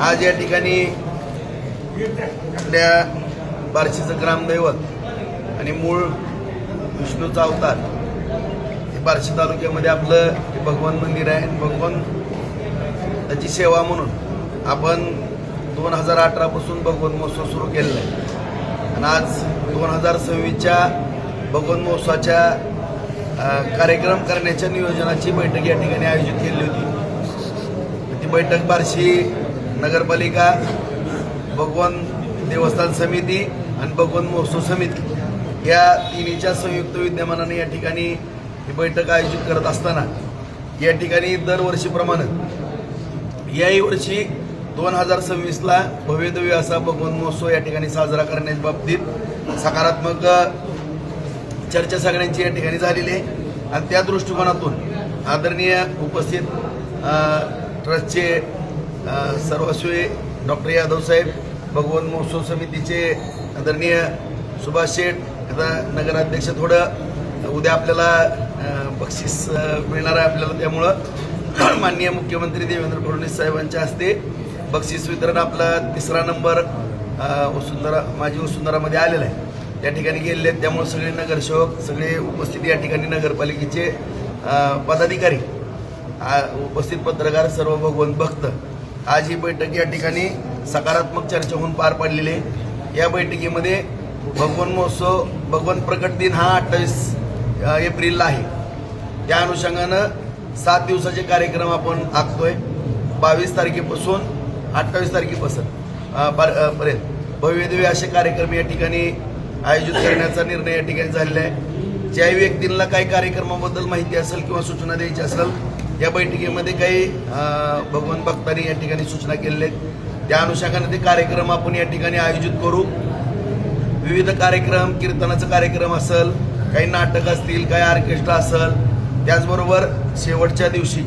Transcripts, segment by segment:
आज या ठिकाणी आपल्या बार्शीचं ग्रामदैवत आणि मूळ विष्णूचा अवतार हे बार्शी तालुक्यामध्ये आपलं हे भगवान मंदिर आहे. भगवान त्याची सेवा म्हणून आपण दोन हजार अठरापासून भगवान महोत्सव सुरू केलेला आहे. आणि आज दोन हजार सव्वीसच्या भगवान महोत्सवाच्या कार्यक्रम करण्याच्या नियोजनाची बैठक या ठिकाणी आयोजित केली होती. बैठक बार्शी नगरपालिका भगवान देवस्थान समिती आणि भगवान महोत्सव समिती या तिन्हीच्या संयुक्त विद्यमानाने या ठिकाणी ही बैठक आयोजित करत असताना या ठिकाणी दरवर्षीप्रमाणे याही वर्षी दोन हजार सव्वीसला भव्यदव्य असा भगवान महोत्सव या ठिकाणी साजरा करण्याच्या बाबतीत सकारात्मक चर्चा सगळ्यांची या ठिकाणी झालेली आहे. आणि त्या दृष्टिकोनातून आदरणीय उपस्थित ट्रस्टचे सर्वस्वी डॉक्टर यादव साहेब भगवान महोत्सव समितीचे आदरणीय सुभाष शेठ आता नगराध्यक्ष थोडं उद्या आपल्याला बक्षीस मिळणार आहे आपल्याला त्यामुळं. माननीय मुख्यमंत्री देवेंद्र फडणवीस साहेबांच्या हस्ते बक्षीस वितरण आपला तिसरा नंबर वसुंधरा माझी वसुंधरामध्ये आलेला आहे. त्या ठिकाणी गेलेले आहेत. त्यामुळे सगळे नगरसेवक सगळे उपस्थित या ठिकाणी नगरपालिकेचे पदाधिकारी. उपस्थित पत्रकार सर्व भगवंत भक्त आज ही बैठक या ठिकाणी सकारात्मक चर्चा होऊन पार पडलेली आहे. या बैठकीमध्ये भगवन महोत्सव भगवन प्रकट दिन हा अठ्ठावीस एप्रिलला आहे. त्या अनुषंगानं सात दिवसाचे कार्यक्रम आपण आखतोय. बावीस तारखेपासून अठ्ठावीस तारखेपासून पर्यंत. भव्यदिव्य असे कार्यक्रम या ठिकाणी आयोजित करण्याचा निर्णय या ठिकाणी झालेला आहे. ज्याही व्यक्तींना काही कार्यक्रमाबद्दल माहिती असेल किंवा सूचना द्यायची असेल या बैठकीमध्ये काही भगवान भक्तांनी या ठिकाणी सूचना केलेल्या आहेत. त्या अनुषंगाने ते कार्यक्रम आपण या ठिकाणी आयोजित करू. विविध कार्यक्रम कीर्तनाचा कार्यक्रम असेल काही नाटक असतील काही ऑर्केस्ट्रा असेल त्याचबरोबर शेवटच्या दिवशी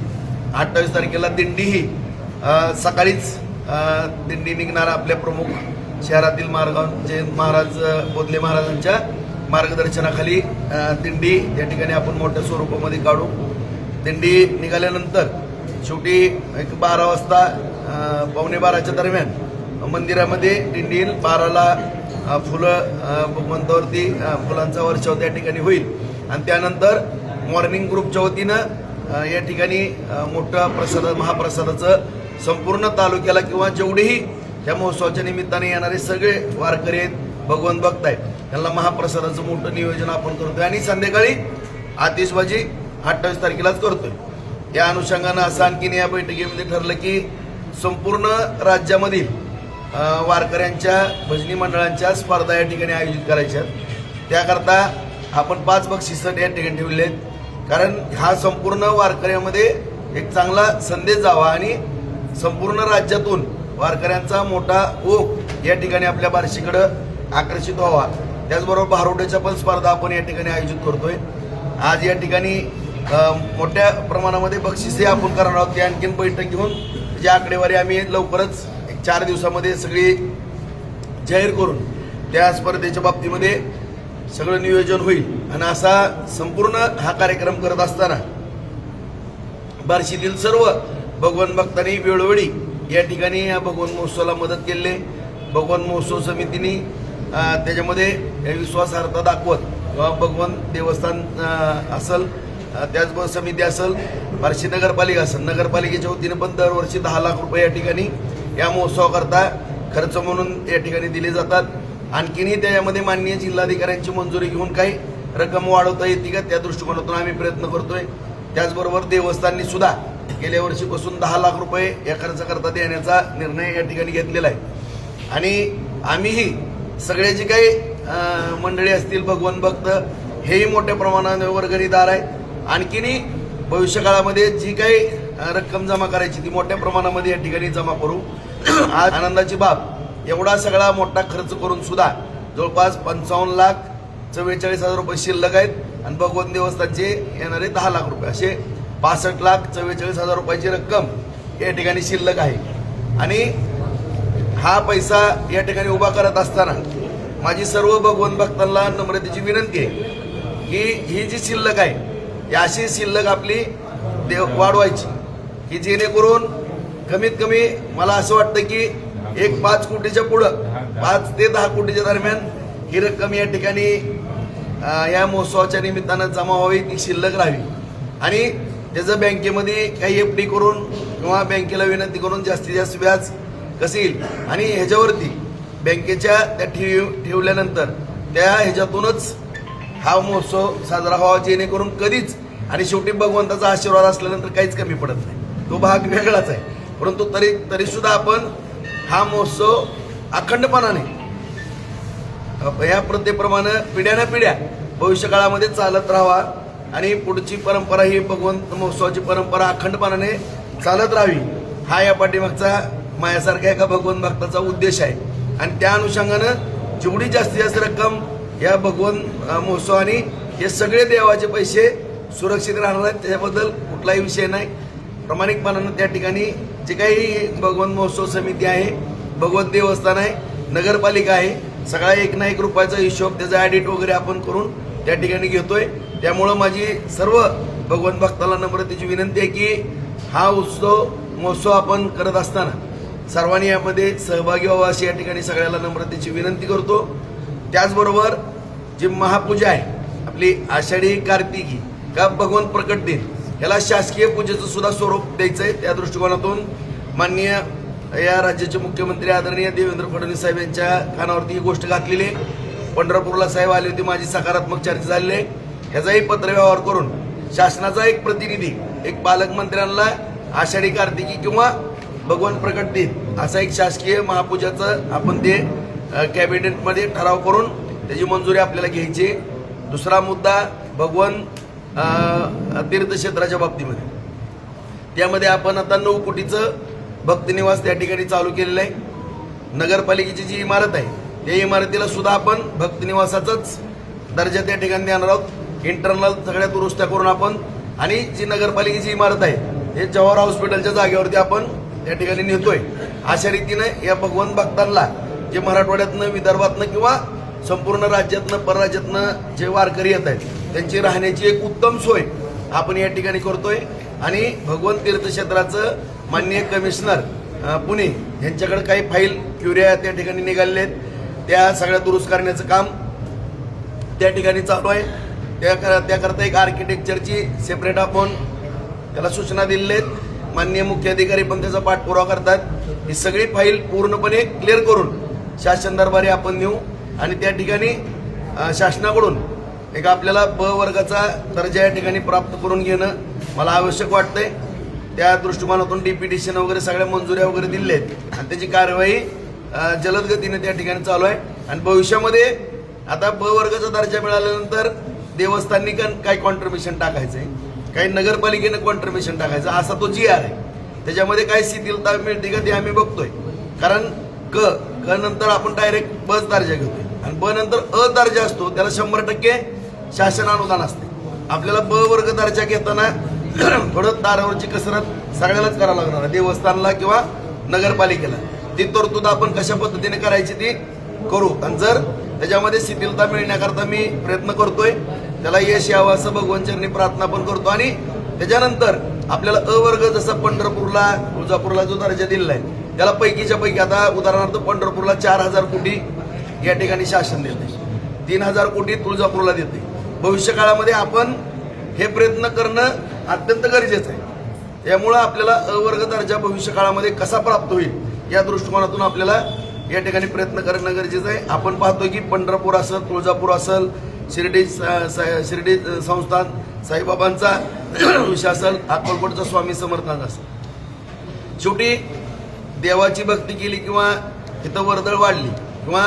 अठ्ठावीस तारखेला दिंडीही सकाळीच दिंडी निघणार आपल्या प्रमुख शहरातील मार्गांचे जे महाराज बोधले महाराजांच्या मार्गदर्शनाखाली दिंडी या ठिकाणी आपण मोठ्या स्वरूपामध्ये काढू. दिंडी निघाल्यानंतर शेवटी एक बारा वाजता पावणे बाराच्या दरम्यान मंदिरामध्ये दिंडी बाराला फुलं भगवंतावरती फुलांचा वर्षाव त्या ठिकाणी होईल. आणि त्यानंतर मॉर्निंग ग्रुपच्या वतीनं या ठिकाणी अ, मोठं प्रसाद महाप्रसादाचं संपूर्ण तालुक्याला किंवा जेवढेही त्या महोत्सवाच्या निमित्ताने येणारे सगळे वारकरी आहेत भगवंत भक्त आहेत त्यांना महाप्रसादाचं मोठं नियोजन आपण करतोय. आणि संध्याकाळी आतिषबाजी अठ्ठावीस तारखेलाच करतोय. या अनुषंगानं असं आणखीन या बैठकीमध्ये ठरलं की संपूर्ण राज्यामधील वारकऱ्यांच्या भजनी मंडळांच्या स्पर्धा या ठिकाणी आयोजित करायच्या त्याकरता आपण पाच बक्षिसं या ठिकाणी ठेवले आहेत. कारण हा संपूर्ण वारकऱ्यामध्ये एक चांगला संदेश जावा आणि संपूर्ण राज्यातून वारकऱ्यांचा मोठा ओघ या ठिकाणी आपल्या बार्शीकडं आकर्षित व्हावा. त्याचबरोबर भारोड्याच्या पण स्पर्धा आपण या ठिकाणी आयोजित करतोय. आज या ठिकाणी मोठ्या प्रमाणामध्ये बक्षिसे आपण करणार आहोत. ती आणखीन बैठक घेऊन जी आकडेवारी आम्ही लवकरच एक चार दिवसामध्ये सगळी जाहीर करून त्या स्पर्धेच्या बाबतीमध्ये सगळं नियोजन होईल. आणि असा संपूर्ण हा कार्यक्रम करत असताना बार्शीतील सर्व भगवान भक्तांनी वेळोवेळी या ठिकाणी या भगवान महोत्सवाला मदत केली भगवान महोत्सव समितीने त्याच्यामध्ये विश्वासार्हता दाखवत किंवा भगवान देवस्थान असल त्याचबरोबर समिती असेल बार्शी नगरपालिका असेल. नगरपालिकेच्या वतीने पण दरवर्षी दहा लाख रुपये या ठिकाणी या महोत्सवाकरता खर्च म्हणून या ठिकाणी दिले जातात. आणखीनही त्याच्यामध्ये माननीय जिल्हाधिकाऱ्यांची मंजुरी घेऊन काही रक्कम वाढवता येते का त्या दृष्टिकोनातून आम्ही प्रयत्न करतोय. त्याचबरोबर देवस्थाननी सुद्धा गेल्या वर्षीपासून दहा लाख रुपये या खर्चाकरता देण्याचा निर्णय या ठिकाणी घेतलेला आहे. आणि आम्हीही सगळे जे काही मंडळी असतील भगवान भक्त हेही मोठ्या प्रमाणावर वर्गणीदार आहे आणखीनही भविष्यकाळामध्ये जी काही रक्कम जमा करायची ती मोठ्या प्रमाणामध्ये या ठिकाणी जमा करू. आज आनंदाची बाब एवढा सगळा मोठा खर्च करून सुद्धा जवळपास पंचावन्न लाख चव्वेचाळीस हजार रुपये शिल्लक आहेत आणि भगवंत देवस्थानचे येणारे दहा लाख रुपये. असे पासष्ट लाख चव्वेचाळीस हजार रुपयाची रक्कम या ठिकाणी शिल्लक आहे. आणि हा पैसा या ठिकाणी उभा करत असताना माझी सर्व भगवंत भक्तांना नम्रतेची विनंती आहे की ही जी शिल्लक आहे ही अशी शिल्लक आपली देव वाढवायची. की जेणेकरून कमीत कमी मला असं वाटतं की एक पाच कोटीच्या पुढं पाच ते दहा कोटीच्या दरम्यान ही रक्कम या ठिकाणी या महोत्सवाच्या निमित्तानं जमा व्हावी ती शिल्लक राहावी. आणि त्याचं बँकेमध्ये काही एफ डी करून किंवा बँकेला विनंती करून जास्तीत जास्त व्याज कसं येईल? आणि ह्याच्यावरती बँकेच्या त्या ठेव ठेवल्यानंतर त्या ह्याच्यातूनच हा महोत्सव साजरा व्हावा जेणेकरून कधीच आणि शेवटी भगवंताचा आशीर्वाद असल्यानंतर काहीच कमी पडत नाही. तो भाग वेगळाच आहे. परंतु तरी तरी सुद्धा आपण हा महोत्सव अखंडपणाने या प्रथेप्रमाणे पिढ्यानं पिढ्या भविष्यकाळामध्ये चालत राहावा आणि पुढची परंपरा ही भगवंत महोत्सवाची परंपरा अखंडपणाने चालत राहावी हा या पाठीमागचा माझ्यासारख्या एका भगवंत भक्ताचा उद्देश आहे. आणि त्या अनुषंगानं जेवढी जास्तीत जास्त रक्कम या भगवंत महोत्सवाने हे सगळे देवाचे पैसे सुरक्षित राहणार आहेत. त्याच्याबद्दल कुठलाही विषय नाही. प्रामाणिकपणानं त्या ठिकाणी जे काही भगवंत महोत्सव समिती आहे भगवत देवस्थान आहे नगरपालिका आहे सगळा एक ना एक रुपयाचा हिशोब त्याचा ॲडिट वगैरे आपण करून त्या ठिकाणी घेतोय. त्यामुळं माझी सर्व भगवंत भक्ताला नम्रतेची विनंती आहे की हा उत्सव महोत्सव आपण करत असताना सर्वांनी यामध्ये सहभागी व्हावं अशी या ठिकाणी सगळ्याला नम्रतेची विनंती करतो. त्याचबरोबर जी महापूजा आहे आपली आषाढी कार्तिकी का भगवंत प्रकट दिन याला शासकीय पूजेचं सुद्धा स्वरूप द्यायचं आहे त्या दृष्टिकोनातून. माननीय या राज्याचे मुख्यमंत्री आदरणीय देवेंद्र फडणवीस साहेब यांच्या कानावरती ही गोष्ट घातलेली आहे. पंढरपूरला साहेब आले होते माझी सकारात्मक चर्चा झालेली आहे. ह्याचाही पत्रव्यवहार करून शासनाचा एक प्रतिनिधी एक पालकमंत्र्यांना आषाढी कार्तिकी किंवा भगवान प्रकट देत असा एक शासकीय महापूजाचं आपण ते कॅबिनेटमध्ये ठराव करून त्याची मंजुरी आपल्याला घ्यायची दुसरा मुद्दा भगवान तीर्थक्षेत्राच्या बाबतीमध्ये. त्यामध्ये आपण आता नऊ कोटीचं भक्तनिवास त्या ठिकाणी चालू केलेलं आहे. नगरपालिकेची जी इमारत आहे त्या इमारतीला सुद्धा आपण भक्तनिवासाचाच दर्जा त्या ठिकाणी देणार आहोत. इंटरनल सगळ्या दुरुस्त्या करून आपण आणि जी नगरपालिकेची इमारत आहे हे जवाहर हॉस्पिटलच्या जागेवरती आपण त्या ठिकाणी नेतोय. अशा रीतीनं या भगवंत भक्तांना जे मराठवाड्यातनं विदर्भातनं किंवा संपूर्ण राज्यातनं परराज्यातनं जे वारकरी येत आहेत त्यांची राहण्याची एक उत्तम सोय आपण या ठिकाणी करतोय. आणि भगवंत तीर्थक्षेत्राचं माननीय कमिशनर पुणे यांच्याकडे काही फाईल क्युरिया त्या ठिकाणी निघालेल्या आहेत. त्या सगळ्या दुरुस्त करण्याचं काम त्या ठिकाणी चालू आहे. त्या त्याकरता एक आर्किटेक्चरची सेपरेट आपण त्याला सूचना दिलेल्या आहेत. माननीय मुख्य अधिकारी पण त्याचा पाठपुरावा करतात. ही सगळी फाईल पूर्णपणे क्लिअर करून शासन दरबारी आपण नेऊ. आणि त्या ठिकाणी शासनाकडून एक आपल्याला ब वर्गाचा दर्जा या ठिकाणी प्राप्त करून घेणं मला आवश्यक वाटतंय. त्या दृष्टिकोनातून डीपीटीशन वगैरे सगळ्या मंजुऱ्या वगैरे दिल्या आहेत आणि त्याची कार्यवाही जलद गतीने त्या ठिकाणी चालू आहे. आणि भविष्यामध्ये आता ब वर्गाचा दर्जा मिळाल्यानंतर देवस्थानी काय काही कॉन्ट्रीब्युशन टाकायचं आहे काही नगरपालिकेनं कॉन्ट्रीब्युशन टाकायचं. असा तो जी आर आहे. त्याच्यामध्ये काय शिथिलता मिळते का ते आम्ही बघतोय. कारण क क नंतर आपण डायरेक्ट बस दर्जा घेतोय. आणि ब नंतर अ दर्जा असतो. त्याला शंभर टक्के शासन अनुदान असते. आपल्याला ब वर्ग दर्जा घेताना थोडं दारावरची कसरत सगळ्यालाच करावं लागणार देवस्थानला किंवा नगरपालिकेला. ती तरतूद आपण कशा पद्धतीने करायची ती करू. आणि जर त्याच्यामध्ये शिथिलता मिळण्याकरता मी प्रयत्न करतोय त्याला यश यावं असं भगवंतचरणी प्रार्थना पण करतो. आणि त्याच्यानंतर आपल्याला अवर्ग जसं जसा पंढरपूरला तुळजापूरला जो दर्जा दिलेला आहे त्याला पैकीच्या पैकी आता उदाहरणार्थ पंढरपूरला चार हजार कोटी या ठिकाणी शासन देते तीन हजार कोटी तुळजापूरला देते भविष्यकाळामध्ये आपण हे प्रयत्न करणं अत्यंत गरजेचं आहे. त्यामुळं आपल्याला अवर्ग दर्जा भविष्यकाळामध्ये कसा प्राप्त होईल या दृष्टिकोनातून आपल्याला या ठिकाणी प्रयत्न करणं गरजेचं आहे. आपण पाहतोय की पंढरपूर असेल तुळजापूर असेल शिर्डी स- स- शिर्डी संस्थान साईबाबांचा विषय असेल अक्कलकोटचा स्वामी समर्थांचा असेल. शेवटी देवाची भक्ती केली किंवा इथं वर्दळ वाढली किंवा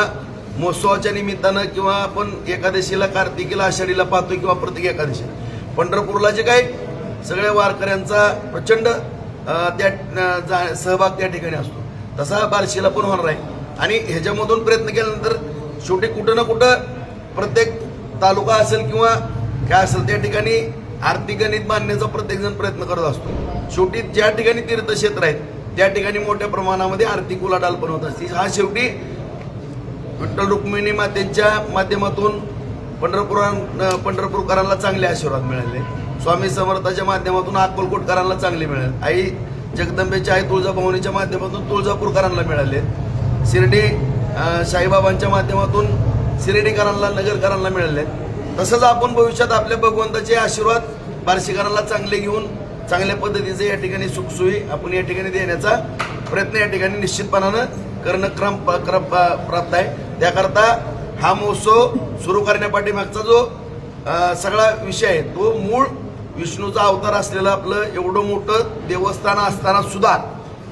महोत्सवाच्या निमित्तानं किंवा आपण एकादशीला कार्तिकीला आषाढीला पाहतो किंवा प्रत्येक एकादशीला पंढरपूरला जे काही सगळ्या वारकऱ्यांचा प्रचंड त्या जा- सहभाग त्या ठिकाणी असतो. तसा बार्शीला पण होणार आहे. आणि ह्याच्यामधून प्रयत्न केल्यानंतर शेवटी कुठं ना कुठं प्रत्येक तालुका असेल किंवा काय असेल त्या ठिकाणी आर्थिक गणित मांडण्याचा प्रत्येकजण प्रयत्न करत असतो. शेवटी ज्या ठिकाणी तीर्थक्षेत्र आहेत त्या ठिकाणी मोठ्या प्रमाणामध्ये आर्थिक उलाढाल पण होत असते. हा शेवटी विठ्ठल रुक्मिणी मातेच्या माध्यमातून पंढरपुरां पंढरपूरकरांना चांगले आशीर्वाद मिळाले. स्वामी समर्थाच्या माध्यमातून अक्कलकोटकरांना चांगले मिळाले. आई जगदंबेच्या आई तुळजाभवानीच्या माध्यमातून तुळजापूरकरांना मिळाले. शिर्डी साईबाबांच्या माध्यमातून शिर्डीकरांना नगरकरांना मिळाले. तसंच आपण भविष्यात आपल्या भगवंताचे आशीर्वाद बार्शीकरांना चांगले घेऊन चांगल्या पद्धतीचे या ठिकाणी सुखसोयी आपण या ठिकाणी देण्याचा प्रयत्न या ठिकाणी निश्चितपणानं करणं क्रम क्रम प्राप्त आहे. त्याकरता हा महोत्सव सुरू करण्यापाठीमागचा जो सगळा विषय आहे तो मूळ विष्णूचा अवतार असलेलं आपलं एवढं मोठं देवस्थान असताना सुद्धा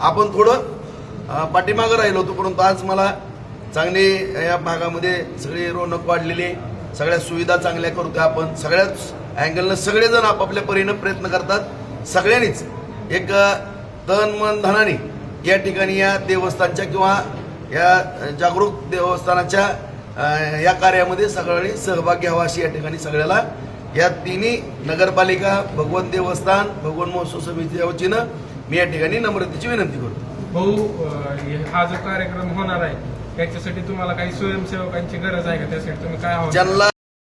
आपण थोडं पाठीमागं राहिलो होतो. परंतु आज मला चांगली या भागामध्ये सगळी रोनक वाढलेली सगळ्या सुविधा चांगल्या करतो आपण. सगळ्याच अँगलनं सगळेजण आपापल्या परीनं प्रयत्न करतात. सगळ्यांनीच एक तन मन धनाने या ठिकाणी या देवस्थानच्या किंवा या जागरूक देवस्थानाच्या या कार्यामध्ये सगळ्यांनी सहभाग घ्यावा अशी या ठिकाणी सगळ्याला. या तिन्ही नगरपालिका भगवंत देवस्थान भगवान महोत्सव समितीच्या वतीनं मी या ठिकाणी नम्रतेची विनंती करतो. भाऊ हे- जो कार्यक्रम होणार आहे त्याच्यासाठी तुम्हाला काही स्वयंसेवकांची गरज आहे का? त्यासाठी तुम्ही काय ज्यांना